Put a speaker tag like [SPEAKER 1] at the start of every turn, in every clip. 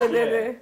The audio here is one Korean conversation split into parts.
[SPEAKER 1] 네네.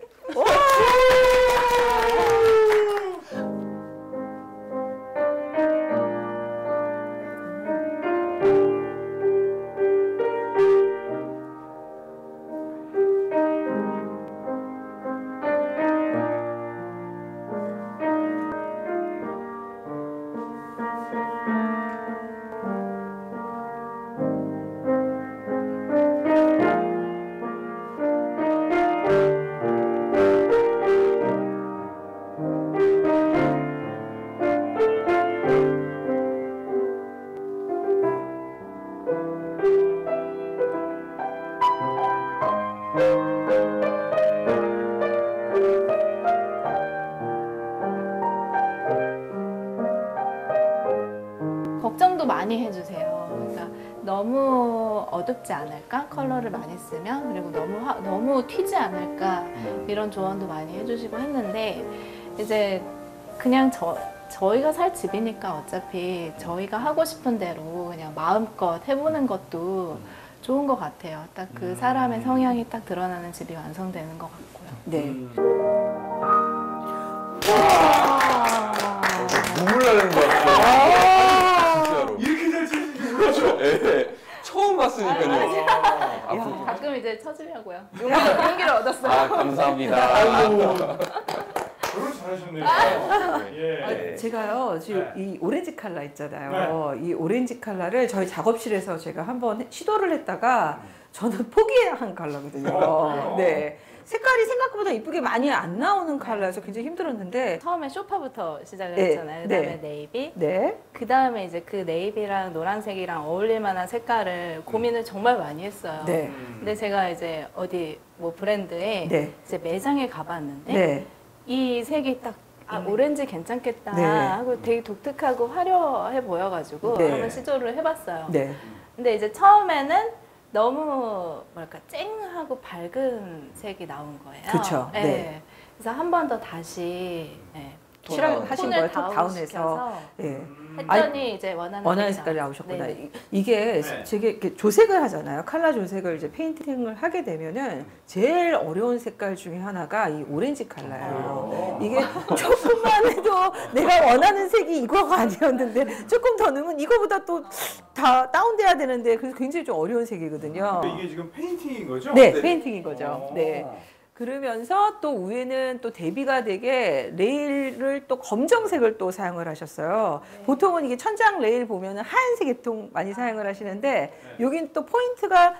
[SPEAKER 2] 걱정도 많이 해주세요. 그러니까 너무 어둡지 않을까? 컬러를 많이 쓰면? 그리고 너무 화- 너무 튀지 않을까? 이런 조언도 많이 해주시고 했는데 이제 그냥 저 저희가 살 집이니까 어차피 저희가 하고 싶은 대로 그냥 마음껏 해보는 것도 좋은 것 같아요. 딱 그 사람의 성향이 딱 드러나는 집이 완성되는 것 같고요.
[SPEAKER 1] 네.
[SPEAKER 3] 눈물 나는 것 같아요. 진짜로.
[SPEAKER 4] 이렇게 잘 치시는
[SPEAKER 3] 그렇죠. 예. 처음 봤으니까요. 앞으로.
[SPEAKER 2] 가끔 이제 쳐주려고요. 용기, 용기를 얻었어요.
[SPEAKER 3] 아, 감사합니다.
[SPEAKER 4] 결혼 잘하셨네요. 예.
[SPEAKER 3] 네.
[SPEAKER 1] 제가요 지금
[SPEAKER 4] 네.
[SPEAKER 1] 이 오렌지 칼라 있잖아요. 이 오렌지 칼라를 저희 작업실에서 제가 한번 해- 시도를 했다가 저는 포기한 칼라거든요.
[SPEAKER 4] 어.
[SPEAKER 1] 네. 색깔이 생각보다 이쁘게 많이 안 나오는 칼라여서 굉장히 힘들었는데
[SPEAKER 2] 처음에 쇼파부터 시작을
[SPEAKER 1] 네,
[SPEAKER 2] 했잖아요. 그다음에
[SPEAKER 1] 네.
[SPEAKER 2] 네이비.
[SPEAKER 1] 네.
[SPEAKER 2] 그 다음에 이제 그 네이비랑 노란색이랑 어울릴 만한 색깔을 고민을 정말 많이 했어요.
[SPEAKER 1] 네.
[SPEAKER 2] 근데 제가 이제 어디 뭐 브랜드에
[SPEAKER 1] 네.
[SPEAKER 2] 이제 매장에 가봤는데
[SPEAKER 1] 네.
[SPEAKER 2] 이 색이 딱 아, 오렌지 괜찮겠다
[SPEAKER 1] 네.
[SPEAKER 2] 하고 되게 독특하고 화려해 보여가지고
[SPEAKER 1] 네.
[SPEAKER 2] 한번 시도를 해봤어요.
[SPEAKER 1] 네.
[SPEAKER 2] 근데 이제 처음에는 너무 뭐랄까 쨍하고 밝은 색이 나온 거예요.
[SPEAKER 1] 그쵸.
[SPEAKER 2] 네.
[SPEAKER 1] 네.
[SPEAKER 2] 그래서 한 번 더 다시 네. 톤을
[SPEAKER 1] 거예요? 톤 다운해서. 네.
[SPEAKER 2] 했더니 이제 원하는,
[SPEAKER 1] 원하는 색깔이 나오셨구나.
[SPEAKER 2] 네.
[SPEAKER 1] 이- 이게
[SPEAKER 4] 네.
[SPEAKER 1] 제게 이렇게 조색을 하잖아요. 칼라 조색을 이제 페인팅을 하게 되면은 제일 어려운 색깔 중에 하나가 이 오렌지 칼라예요. 이게 조금만 해도 내가 원하는 색이 이거가 아니었는데 조금 더 넣으면 이거보다 또 다 다운돼야 되는데 그래서 굉장히 좀 어려운 색이거든요.
[SPEAKER 4] 이게 지금 페인팅인 거죠?
[SPEAKER 1] 네,
[SPEAKER 4] 네.
[SPEAKER 1] 페인팅인 거죠.
[SPEAKER 4] 어.
[SPEAKER 1] 네. 그러면서 또 위에는 또 대비가 되게 레일을 또 검정색을 또 사용을 하셨어요. 보통은 이게 천장 레일 보면은 하얀색 계통 많이 사용을 하시는데 여긴 또 포인트가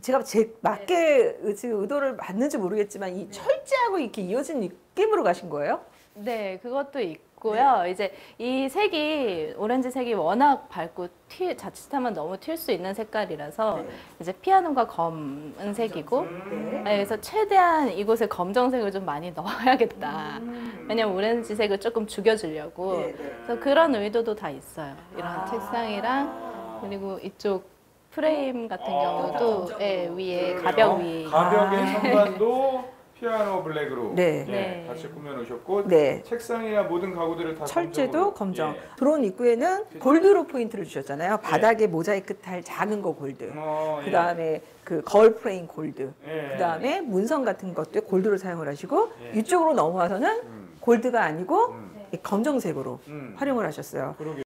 [SPEAKER 1] 제가 제 맞게 의- 지금 의도를 맞는지 모르겠지만 이 철제하고 이렇게 이어진 느낌으로 가신 거예요?
[SPEAKER 2] 네, 그것도 있고 요. 이제 이 색이 오렌지 색이 워낙 밝고 튀, 자칫하면 너무 튈 수 있는 색깔이라서
[SPEAKER 1] 네.
[SPEAKER 2] 이제 피아노가 검은 색이고
[SPEAKER 4] 음.
[SPEAKER 2] 네, 그래서 최대한 이곳에 검정색을 좀 많이 넣어야겠다.
[SPEAKER 1] 음.
[SPEAKER 2] 왜냐면 오렌지 색을 조금 죽여주려고.
[SPEAKER 1] 네,
[SPEAKER 2] 그래서 그런 의도도 다 있어요. 이런
[SPEAKER 1] 아.
[SPEAKER 2] 책상이랑 그리고 이쪽 프레임 같은
[SPEAKER 4] 아,
[SPEAKER 2] 경우도 예, 위에. 가벽 위.
[SPEAKER 4] 가벽의
[SPEAKER 1] 아.
[SPEAKER 4] 선반도 피아노 블랙으로
[SPEAKER 1] 네.
[SPEAKER 4] 예,
[SPEAKER 2] 네.
[SPEAKER 4] 같이 꾸며 놓으셨고
[SPEAKER 1] 네.
[SPEAKER 4] 책상이나 모든 가구들을 다
[SPEAKER 1] 철제도. 검정.
[SPEAKER 4] 예.
[SPEAKER 1] 들어온 입구에는 골드로 포인트를 주셨잖아요. 바닥에 모자이크 탈 작은 거 골드.
[SPEAKER 4] 어, 예.
[SPEAKER 1] 그 다음에 그 거울 프레임 골드.
[SPEAKER 4] 예.
[SPEAKER 1] 그 다음에 문선 같은 것도 골드로 사용을 하시고
[SPEAKER 4] 예.
[SPEAKER 1] 이쪽으로 넘어와서는
[SPEAKER 4] 음.
[SPEAKER 1] 골드가 아니고
[SPEAKER 4] 음.
[SPEAKER 1] 이 검정색으로
[SPEAKER 4] 음.
[SPEAKER 1] 활용을 하셨어요.
[SPEAKER 4] 그러게.